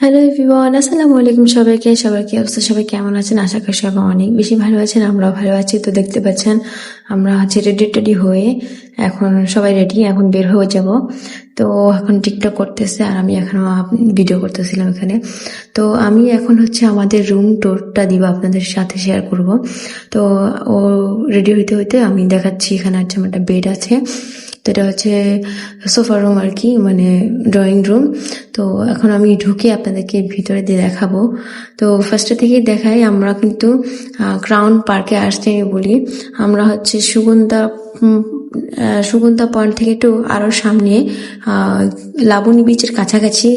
Hello everyone আসসালামু আলাইকুম সবাইকে। সবাই কি অবস্থা? সবাই কেমন আছেন? আশা করি সবাই অনেক বেশি ভালো আছেন, আমরাও ভালো আছি। তো দেখতে পাচ্ছেন, আমরা হচ্ছে রেডি টেডি হয়ে এখন সবাই রেডি এখন বের হয়ে যাব। তো এখন টিকটক করতেছে আর আমি এখন ভিডিও করতেছিলাম এখানে। তো আমি এখন হচ্ছে আমাদের রুম টোরটা দিব, আপনাদের সাথে শেয়ার করব। তো ও রেডি হইতে হইতে আমি দেখাচ্ছি এখানে হচ্ছে আমার একটা বেড আছে। এটা হচ্ছে সোফা রুম আর কি মানে ড্রয়িং রুম তো এখন আমি ঢুকে আপনাদেরকে ভিতরে দিয়ে দেখাবো। তো ফার্স্টে থেকেই দেখাই, আমরা কিন্তু ক্রাউন পার্কে আসতে বলি। আমরা হচ্ছে সুগন্ধা সুগন্ধা পয়েন্ট থেকে একটু আরও সামনে লাবণী বিচের কাছাকাছি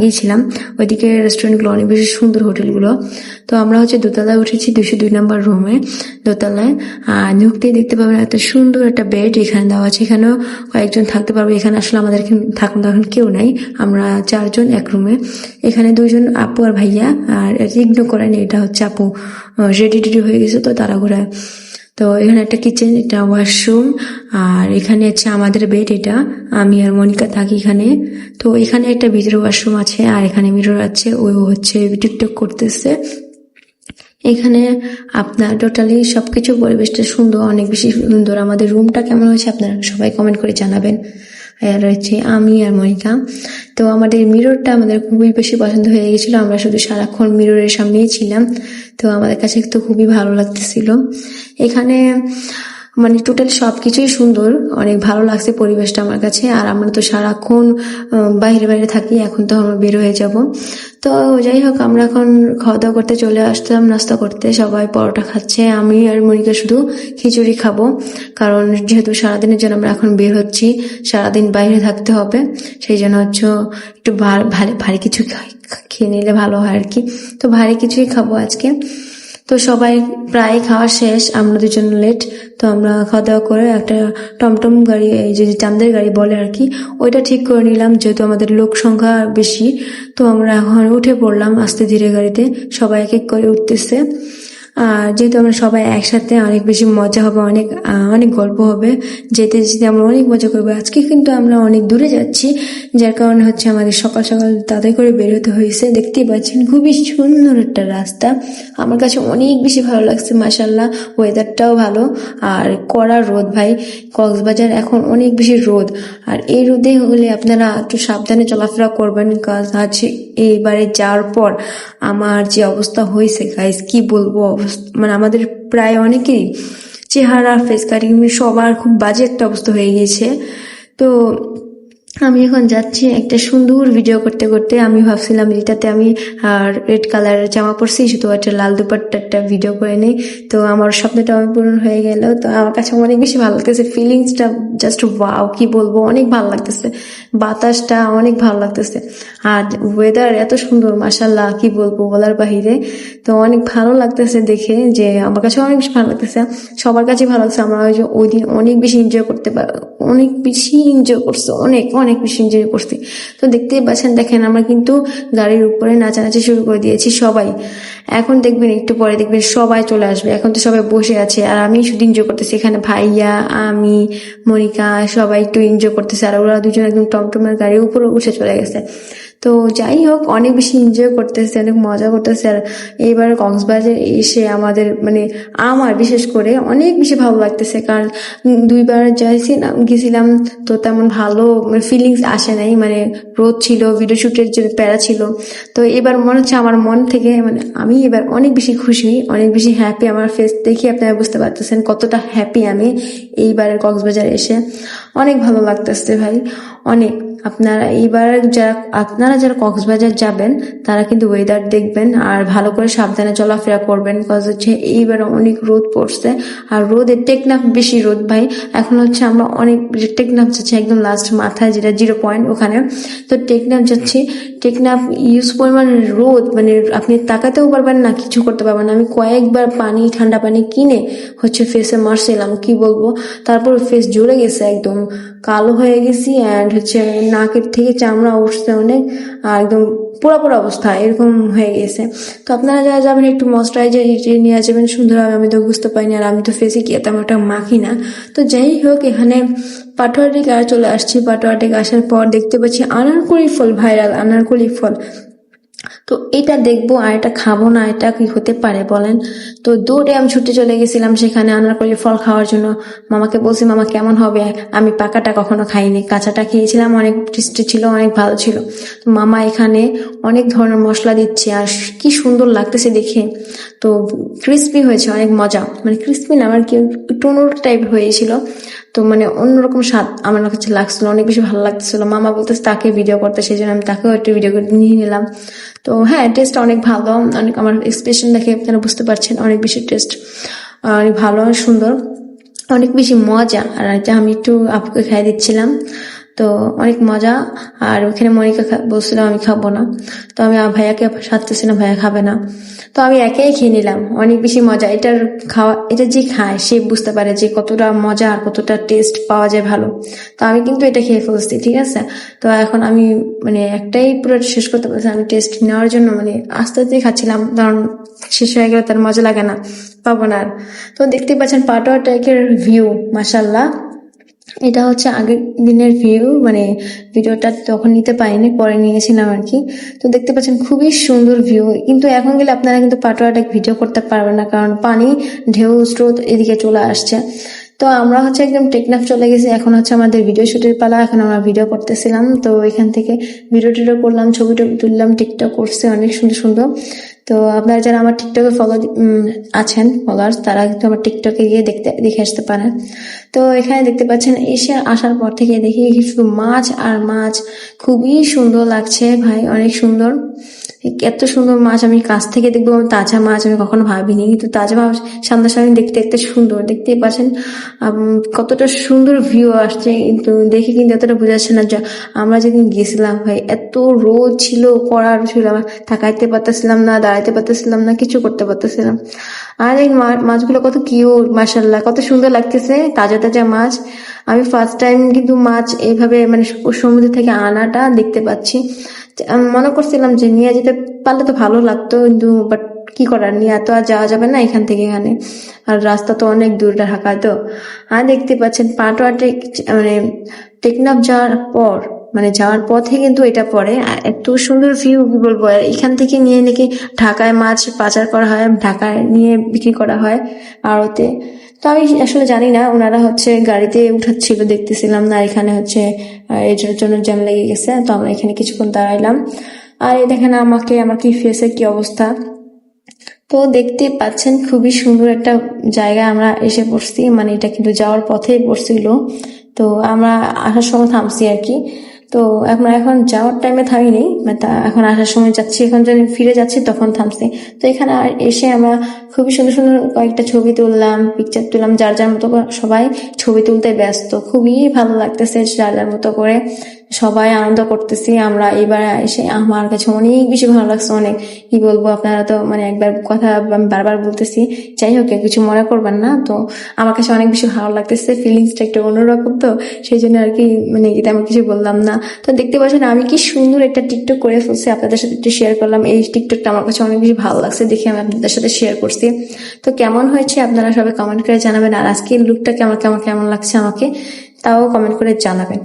গিয়েছিলাম। ওইদিকে রেস্টুরেন্টগুলো অনেক বেশি সুন্দর হোটেলগুলো তো আমরা হচ্ছে দোতলায় উঠেছি, দুশো দুই নম্বর রুমে দোতলায়। ঢুকতেই দেখতে পাবেন এত সুন্দর একটা বেড এখানে দেওয়া আছে। এখানেও কয়েকজন থাকতে পারব। এখানে আসলে আমাদের থাকুন, তখন কেউ নাই। আমরা চারজন এক রুমে এখানে দুইজন আপু আর ভাইয়া, আর ইগনোর করেন, এটা হচ্ছে আপু রেডি টেডি হয়ে গেছে তো তারা ঘোরায় তো এখানে একটা কিচেন এটা ওয়াশরুম আর এখানে হচ্ছে আমাদের বেড এটা। আমি আর মনিকা থাকি এখানে। তো এখানে একটা ভিতরে ওয়াশরুম আছে, আর এখানে মিরর আছে, ও হচ্ছে টিকটক করতেছে। এখানে আপনার টোটালি সবকিছু পরিবেশটা সুন্দর, অনেক বেশি সুন্দর। আমাদের রুমটা কেমন হয়েছে আপনারা সবাই কমেন্ট করে জানাবেন। আর রয়েছে আমি আর মনিকা। তো আমাদের মিররটা আমাদের খুবই বেশি পছন্দ হয়ে গেছিল। আমরা শুধু সারাক্ষণ মিররের সামনেই ছিলাম। তো আমাদের কাছে তো খুবই ভালো লাগতেছিল। এখানে মানে টোটাল সব কিছুই সুন্দর, অনেক ভালো লাগছে পরিবেশটা আমার কাছে। আর আমরা তো সারাক্ষণ বাইরে বাইরে থাকি, এখন তো আমরা বের হয়ে যাব। তো যাই হোক, আমরা এখন খাওয়া দাওয়া করতে চলে আসতাম নাস্তা করতে। সবাই পরোটা খাচ্ছে, আমি আর মনিকা শুধু খিচুড়ি খাব। কারণ যেহেতু সারাদিনের জন্য আমরা এখন বের হচ্ছি, সারাদিন বাইরে থাকতে হবে। সেই জন্য হচ্ছে একটু ভারী ভারী কিছু খেয়ে নিলে ভালো হয় আর কি। তো ভারী কিছুই খাব আজকে। তো সবাই প্রায় খাওয়া শেষ, আমরা দুজন লেট তো আমরা খাওয়া দাওয়া করে একটা টমটম গাড়ি, এই যে চান্দের গাড়ি বলে আর কি, ওইটা ঠিক করে নিলাম, যেহেতু আমাদের লোক সংখ্যা বেশি, তো আমরা এখন উঠে পড়লাম আস্তে ধীরে গাড়িতে, সবাই এক এক করে উঠতেছে। আর যেহেতু আমরা সবাই একসাথে অনেক বেশি মজা হবে, অনেক অনেক গল্প হবে, যেতে যেতে আমরা অনেক মজা করব। আজকে কিন্তু আমরা অনেক দূরে যাচ্ছি, যার কারণে হচ্ছে আমাদের সকাল সকাল তাড়াতাড়ি করে বেরোতে হয়েছে। দেখতেই পাচ্ছেন, খুবই সুন্দর একটা রাস্তা। আমার কাছে অনেক বেশি ভালো লাগছে মাসাল্লাহ ওয়েদারটাও ভালো। আর কড়া রোদ ভাই, কক্সবাজার এখন অনেক বেশি রোদ। আর এই রোদে হলে আপনারা একটু সাবধানে চলাফেরা করবেন কাজ আছে এইবারে যাওয়ার পর আমার যে অবস্থা হয়েছে গাইজ কি বলব অবস্থা মানে আমাদের প্রায় অনেকেই চেহারা ফেস কাটিং সবার খুব বাজে একটা অবস্থা হয়ে গিয়েছে। তো আমি এখন যাচ্ছি একটা সুন্দর ভিডিও করতে করতে। আমি ভাবছিলাম এটাতে আমি, আর রেড কালারের জামা পরছি, শুধু একটা লাল দুপাট্টা একটা ভিডিও করে নিই। তো আমার স্বপ্নটা আমি পূরণ হয়ে গেল। তো আমার কাছে অনেক বেশি ভালো লাগতেছে ফিলিংসটা জাস্ট ওয়াও কি বলব, অনেক ভালো লাগতেছে। বাতাসটা অনেক ভালো লাগতেছে। আর ওয়েদার এত সুন্দর মাসাল্লাহ কি বলব বলার বাহিরে। তো অনেক ভালো লাগতেছে দেখে, যে আমার কাছে অনেক বেশি ভালো লাগতেছে। সবার কাছে ভালো লাগছে, আমরা ওই দিন অনেক বেশি এনজয় করতে পার অনেক বেশি এনজয় করছে, অনেক অনেক। বেশি ইঞ্জুরি করছি তো দেখতেই পাচ্ছেন, দেখেন আমরা কিন্তু গাড়ির উপরে নাচানাচি শুরু করে দিয়েছি সবাই। এখন দেখবেন একটু পরে দেখবেন সবাই চলে আসবে। এখন তো সবাই বসে আছে আর আমি শুধু এনজয় করতেছি। এখানে ভাইয়া, আমি, মনিকা, সবাই একটু এনজয় করতেছে। আর ওরা দুজন একদম টমটমের গাড়ির উপরে উঠে চলে গেছে। তো যাই হোক, অনেক বেশি এনজয় করতেছে, অনেক মজা করতেছে। আর এইবার কক্সবাজার এসে আমাদের মানে আমার বিশেষ করে অনেক বেশি ভালো লাগতেছে। কারণ দুইবার যাইছিলাম, গেছিলাম তো তেমন ভালো মানে ফিলিংস আসে নাই। মানে রোদ ছিল ভিডিও শুটের যে প্যারা ছিল। তো এবার মনে হচ্ছে আমার মন থেকে মানে আমি এবার অনেক বেশি খুশি, অনেক বেশি হ্যাপি আমার ফেস দেখে আপনারা বুঝতে পারতেছেন কতটা হ্যাপি আমি এইবারের কক্সবাজার এসে। অনেক ভালো লাগতেছে ভাই, অনেক। আপনারা এইবার যারা আপনারা যারা কক্সবাজার যাবেন, তারা কিন্তু ওয়েদার দেখবেন আর ভালো করে সাবধানে চলাফেরা করবেন কজ হচ্ছে এইবার অনেক রোদ পড়ছে। আর রোদের টেকনাফ বেশি রোদ ভাই। এখন হচ্ছে আমরা অনেক টেকনাফ যাচ্ছে একদম লাস্ট মাথায়, যেটা জিরো পয়েন্ট ওখানে। তো টেকনাফ যাচ্ছি, টেকনাফ ইউজ পরিমাণ রোদ মানে আপনি তাকাতেও পারবেন না, কিছু করতে পারবেন আমি কয়েকবার পানি, ঠান্ডা পানি কিনে হচ্ছে ফেসে মারছিলাম, কি বলব? তারপর ফেস জ্বলে গেছে একদম। কালো হয়ে গেছি অ্যান্ড হচ্ছে নাকের থেকে চামড়া উঠছে অনেক, আর একদম পুরো পুরো অবস্থা, এরকম হয়ে গেছে। তো আপনারা যারা যাবেন একটু ময়শ্চারাইজার নিয়ে যাবেন, সুন্দরভাবে আমি তো বুঝতে পারিনি আর আমি তো ফেসে গিয়ে তেমন একটা মাখি না। তো যাই হোক, এখানে পাটোয়ারি গাছ চলে আসছি। পাটোয়া থেকে আসার পর দেখতে পাচ্ছি আনারকলি ফল, ভাইরাল আনারকলি ফল। তো এটা দেখব আর এটা খাব না, এটা কি হতে পারে বলেন। তো দৌড়ে আমি ছুটে চলে গেছিলাম সেখানে আনার আনারকলি ফল খাওয়ার জন্য। মামাকে বলছি, মামা, কেমন হবে? আমি পাকাটা কখনো খাইনি। কাঁচাটা খেয়েছিলাম, অনেক টেস্টি ছিল, অনেক ভালো ছিল। তো মামা এখানে অনেক ধরনের মশলা দিচ্ছে আর কি সুন্দর লাগতেছে দেখে। তো ক্রিস্পি হয়েছে, অনেক মজা। মানে ক্রিস্পি না, আমার কি টুনুর টাইপ হয়েছিল। তো মানে অন্যরকম স্বাদ আমার কাছে লাগছিল, অনেক বেশি ভালো লাগতেছিল। মামা বলতেছে, তাকে ভিডিও করতে। সেই জন্য আমি তাকেও একটু ভিডিও করে নিয়ে নিলাম। তো হ্যাঁ টেস্ট অনেক ভালো। অনেক আমার এক্সপ্রেশন দেখে আপনারা বুঝতে পারছেন, অনেক বেশি টেস্ট অনেক ভালো, সুন্দর। অনেক বেশি মজা। আর এটা আমি একটু আপুকে খাই দিচ্ছিলাম। তো অনেক মজা। আর ওখানে মনিকা বলছিল, আমি খাব না। তো আমি ভাইয়াকে সাথতেছি না, ভাইয়া খাবে না। তো আমি একেই খেয়ে নিলাম। অনেক বেশি মজা। এটার খাওয়া, এটা যে খায়, সে বুঝতে পারে যে কতটা মজা আর কতটা টেস্ট পাওয়া যায় ভালো। তো আমি কিন্তু এটা খেয়ে ফেলছি, ঠিক আছে? তো এখন আমি মানে একটাই পুরো শেষ করতে পারছি আমি টেস্ট নেওয়ার জন্য মানে আস্তে আস্তে খাচ্ছিলাম। কারণ শেষ হয়ে গেলে তার মজা লাগে না, পাবো না আর। তো দেখতে পাচ্ছেন, পাটোয়া টাইকের ভিউ মাসাল্লাহ এটা হচ্ছে আগের দিনের ভিউ মানে ভিডিওটা তখন নিতে পারিনি, পরে নিয়েছিলাম আর কি। তো দেখতে পাচ্ছেন খুবই সুন্দর ভিউ কিন্তু এখন গেলে আপনারা কিন্তু পাটোয়াটা ভিডিও করতে পারবেন না, কারণ পানি, ঢেউ, স্রোত এদিকে চলে আসছে। তো আমরা হচ্ছে একদম টেকনাফ চলে গেছি। এখন হচ্ছে আমাদের ভিডিও শুটের পালা। এখন আমরা ভিডিও করতেছিলাম। তো এখান থেকে ভিডিও টিডিও করলাম, ছবি টবি তুললাম টিকটক করছে, অনেক সুন্দর সুন্দর। তো আপনারা যারা আমার টিকটকে ফলো আছেন ফলোয়ার্স তারা কিন্তু আমার টিকটকে গিয়ে দেখতে, দেখে আসতে পারেন। তো এখানে দেখতে পাচ্ছেন, এসে আসার পর থেকে দেখি শুধু মাছ আর মাছ। খুবই সুন্দর লাগছে ভাই, অনেক সুন্দর। এত সুন্দর মাছ আমি কাছ থেকে দেখব তাজা মাছ আমি কখনো ভাবিনি। কিন্তু তাজা মাছ সামনাসামনি দেখতে দেখতে সুন্দর, দেখতেই পাচ্ছেন। কতটা সুন্দর ভিউ আসছে, কিন্তু দেখে কিন্তু এতটা বোঝা যাচ্ছে না আমরা যেদিন গেছিলাম ভাই, এত রোদ ছিল করার ছিল, আমার তাকাইতে পারতেছিলাম না, দাঁড়াইতে পারতেছিলাম না, কিছু করতে পারতেছিলাম। আর এই মাছগুলো কত কিউট মাসাল্লাহ কত সুন্দর লাগতেছে, তাজা তাজা মাছ। আমি ফার্স্ট টাইম কিন্তু মাছ এইভাবে মানে সমুদ্র থেকে আনাটা দেখতে পাচ্ছি। মনে করছিলাম যে নিয়ে যেতে পারলে তো ভালো লাগতো, কিন্তু বাট কি করার? নিয়ে তো আর যাওয়া যাবে না এখান থেকে এখানে। আর রাস্তা তো অনেক দূর ঢাকায় তো। আর দেখতে পাচ্ছেন, পাটোয়া টেক মানে টেকনাফ যাওয়ার পর মানে যাওয়ার পথে কিন্তু এটা পড়ে। আর এত সুন্দর ভিউ কি বলব? এখান থেকে নিয়ে নাকি ঢাকায় মাছ পাচার করা হয়, ঢাকায় নিয়ে বিক্রি করা হয় আড়তে তো আমি আসলে জানি না, ওনারা হচ্ছে গাড়িতে উঠাচ্ছিল, দেখতেছিলাম না, এখানে হচ্ছে এটার জন্য জ্যাম লেগে গেছে, তো আমরা এখানে কিছুক্ষণ দাঁড়াইলাম। আর এই দেখেন আমাকে, আমার কি ফেসে কি অবস্থা। তো দেখতে পাচ্ছেন খুবই সুন্দর একটা জায়গায় আমরা এসে পড়ছি মানে এটা কিন্তু যাওয়ার পথেই পড়ছিল। তো আমরা আসার সময় থামছি আর কি। তো এখন এখন যাওয়ার টাইমে থামিনি মানে তা এখন আসার সময় যাচ্ছি। এখন যখন ফিরে যাচ্ছি, তখন থামছি। তো এখানে আর এসে আমরা খুবই সুন্দর সুন্দর কয়েকটা ছবি তুললাম পিকচার তুললাম, যার যার মতো সবাই ছবি তুলতে ব্যস্ত। খুবই ভালো লাগতেছে যার যার মতো করে। সবাই আনন্দ করতেছি, আমরা এবার এসে আমার কাছে অনেক বেশি ভালো লাগছে, অনেক, কি বলব, আপনারা তো মানে একবার কথা বারবার বলতেছি। যাই হোক কিছু মনে করবেন না, তো আমার কাছে অনেক বেশি ভালো লাগতেছে ফিলিংসটা একটু অন্যরকম তো, সেই জন্য আর কি মানে আমি কিছু বললাম না। তো দেখতে পাচ্ছেন, আমি কি সুন্দর একটা টিকটক করে ফেলছি, আপনাদের সাথে একটু শেয়ার করলাম, এই টিকটকটা আমার কাছে অনেক বেশি ভালো লাগছে, দেখে আমি আপনাদের সাথে শেয়ার করছি। তো কেমন হয়েছে, আপনারা সবাই কমেন্ট করে জানাবেন, আর আজকের লুকটা কেমন কেমন কেমন লাগছে আমাকে, তাও কমেন্ট করে জানাবেন।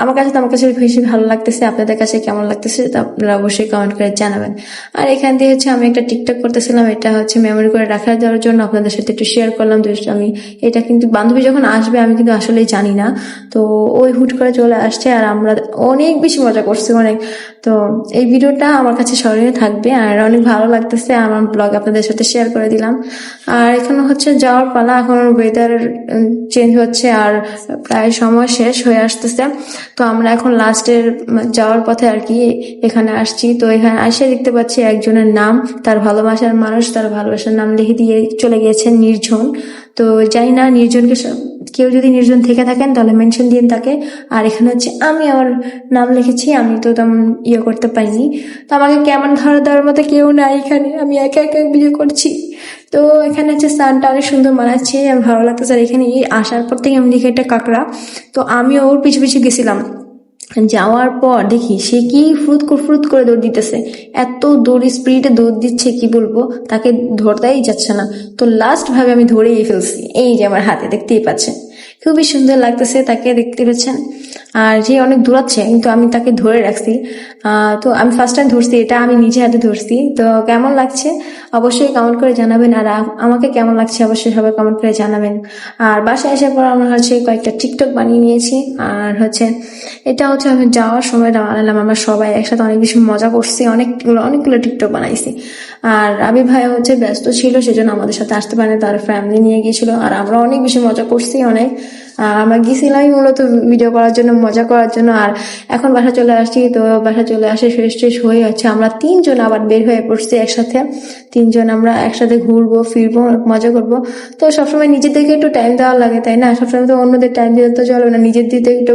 আমার কাছে তো আমার কাছে বেশি ভালো লাগতেছে, আপনাদের কাছে কেমন লাগতেছে তা আপনারা অবশ্যই কমেন্ট করে জানাবেন। আর এখান দিয়ে হচ্ছে আমি একটা টিকটক করতেছিলাম, এটা হচ্ছে মেমোরি করে রাখা দেওয়ার জন্য আপনাদের সাথে একটু শেয়ার করলাম আমি, এটা কিন্তু বান্ধবী যখন আসবে, আমি কিন্তু আসলেই জানি না। তো ওই হুট করে চলে আসছে আর আমরা অনেক বেশি মজা করছি, অনেক। তো এই ভিডিওটা আমার কাছে স্মরণীয় থাকবে আর অনেক ভালো লাগতেছে আমার ব্লগ আপনাদের সাথে শেয়ার করে দিলাম। আর এখানে হচ্ছে যাওয়ার পালা, এখন ওয়েদার চেঞ্জ হচ্ছে আর প্রায় সময় শেষ হয়ে আসতেছে। তো আমরা এখন লাস্টের যাওয়ার পথে আর কি এখানে আসছি। তো এখানে আসে দেখতে পাচ্ছি একজনের নাম, তার ভালোবাসার মানুষ, তার ভালোবাসার নাম লিখে দিয়ে চলে গিয়েছেন নির্জন তো জানি না নির্জনকে কেউ যদি নির্জন থেকে থাকেন, তাহলে মেনশন দিন তাকে। আর এখানে হচ্ছে, আমি আমার নাম লিখেছি, আমি তো তেমন ইয়ে করতে পারিনি। তো আমাকে কেমন ধরা দেওয়ার মতো কেউ নাই এখানে, আমি একে একা ভিডিও করছি। তো এখানে হচ্ছে সানটা অনেক সুন্দর মানাচ্ছে ভালো লাগতো স্যার এখানে আসার পর থেকে আমি লিখে একটা কাঁকড়া। তো আমি ওর পিছু পিছু গেছিলাম। যাওয়ার পর দেখি সে কি ফ্রুত ফ্রুত করে দৌড় দিতেছে। এত দৌড় স্পিডে দৌড় দিচ্ছে, কি বলব? তাকে ধরতেই যাচ্ছে না। তো লাস্ট ভাবে আমি ধরেই ফেলছি। এই যে আমার হাতে, দেখতেই পাচ্ছেন। খুবই সুন্দর লাগতেছে তাকে, দেখতে পাচ্ছেন আর যে অনেক দূরাচ্ছে কিন্তু আমি তাকে ধরে রাখছি। তো আমি ফার্স্ট টাইম ধরছি, এটা আমি নিজে হাতে ধরছি। তো কেমন লাগছে? অবশ্যই কমেন্ট করে জানাবেন। আর আমাকে কেমন লাগছে অবশ্যই সবাই কমেন্ট করে জানাবেন। আর বাসায় আসার পর আমরা হচ্ছে কয়েকটা টিকটক বানিয়ে নিয়েছি। আর হচ্ছে, এটা হচ্ছে আমি যাওয়ার সময় বানালাম আমরা সবাই একসাথে অনেক বেশি মজা করছি। অনেকগুলো অনেকগুলো টিকটক বানাইছি। আর আবি ভাই হচ্ছে ব্যস্ত ছিল, সেজন্য আমাদের সাথে আসতে পারেনি। তার ফ্যামিলি নিয়ে গিয়েছিল। আর আমরা অনেক বেশি মজা করছি, অনেক। আর আমরা গেছিলামই মূলত ভিডিও করার জন্য, মজা করার জন্য, আর এখন বাসা চলে আসছি, তো বাসা চলে আসে ফ্রেশ ট্রেশ হয়ে হচ্ছে আমরা তিনজন আবার বের হয়ে পড়ছি একসাথে। তিনজন আমরা একসাথে ঘুরবো, ফিরবো, মজা করব। তো সবসময় নিজেদেরকে একটু টাইম দেওয়া লাগে, তাই না? সবসময় তো অন্যদের টাইম দিতে তো চলবে না, নিজের দিতে একটু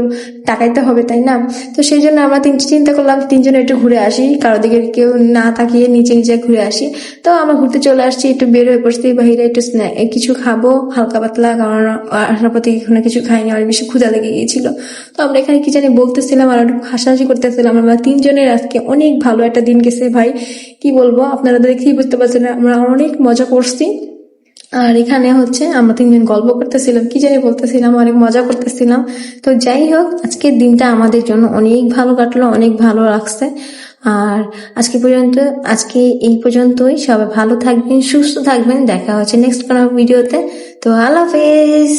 টাকাইতে হবে, তাই না? তো সেই জন্য আমরা তিন চিন্তা করলাম, তিনজন একটু ঘুরে আসি, কারও দিকে কেউ না তাকিয়ে নিচে নিচে ঘুরে আসি। তো আমরা ঘুরতে চলে আসছি, একটু বের হয়ে পড়ছি, বাইরে একটু স্ন্যাক কিছু খাব, হালকা পাতলা, কারণ পথে এখানে কিছু খাইনি, অনেক বেশি ক্ষুধা লেগে গিয়েছিল। তো আমরা এখানে কি জানি বলতেছিলাম আর একটু হাসাহাসি করতেছিলাম। আমরা তিনজনের আজকে অনেক ভালো একটা দিন গেছে ভাই। কি বলব, আপনারা দেখেই বুঝতে পারছেন, আমরা অনেক মজা করছি। আর এখানে হচ্ছে আমরা তিনজন গল্প করতেছিলাম, কি জানি বলতেছিলাম, অনেক মজা করতেছিলাম। তো যাই হোক, আজকের দিনটা আমাদের জন্য অনেক ভালো কাটলো, অনেক ভালো লাগছে। আর আজকে পর্যন্ত, আজকে এই পর্যন্তই। সবাই ভালো থাকবেন, সুস্থ থাকবেন। দেখা হচ্ছে নেক্সট কোনো ভিডিওতে। তো আল্লাহ হাফেজ।